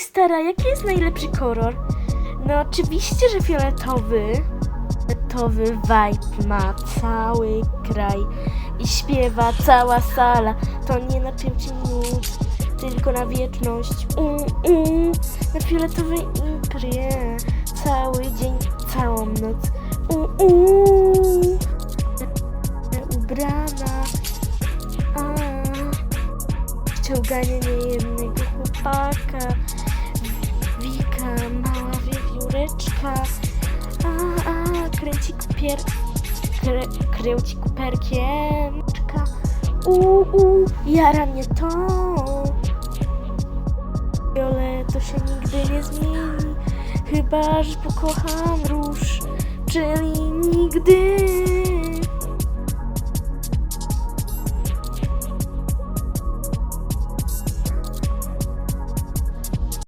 Stara, jaki jest najlepszy kolor? No oczywiście, że fioletowy. Fioletowy vibe ma cały kraj i śpiewa cała sala. To nie na 5 minut, tylko na wieczność. Na fioletowej imprezie. Cały dzień, całą noc. Ubrana. A, ściąganie niejednego chłopaka. Wiewióreczka. A, a, kręci kupier... Krę, kręci kuperkiem. Czka. U, u, jara mnie to. Wiole to się nigdy nie zmieni. Chyba, że pokocham róż, czyli nigdy.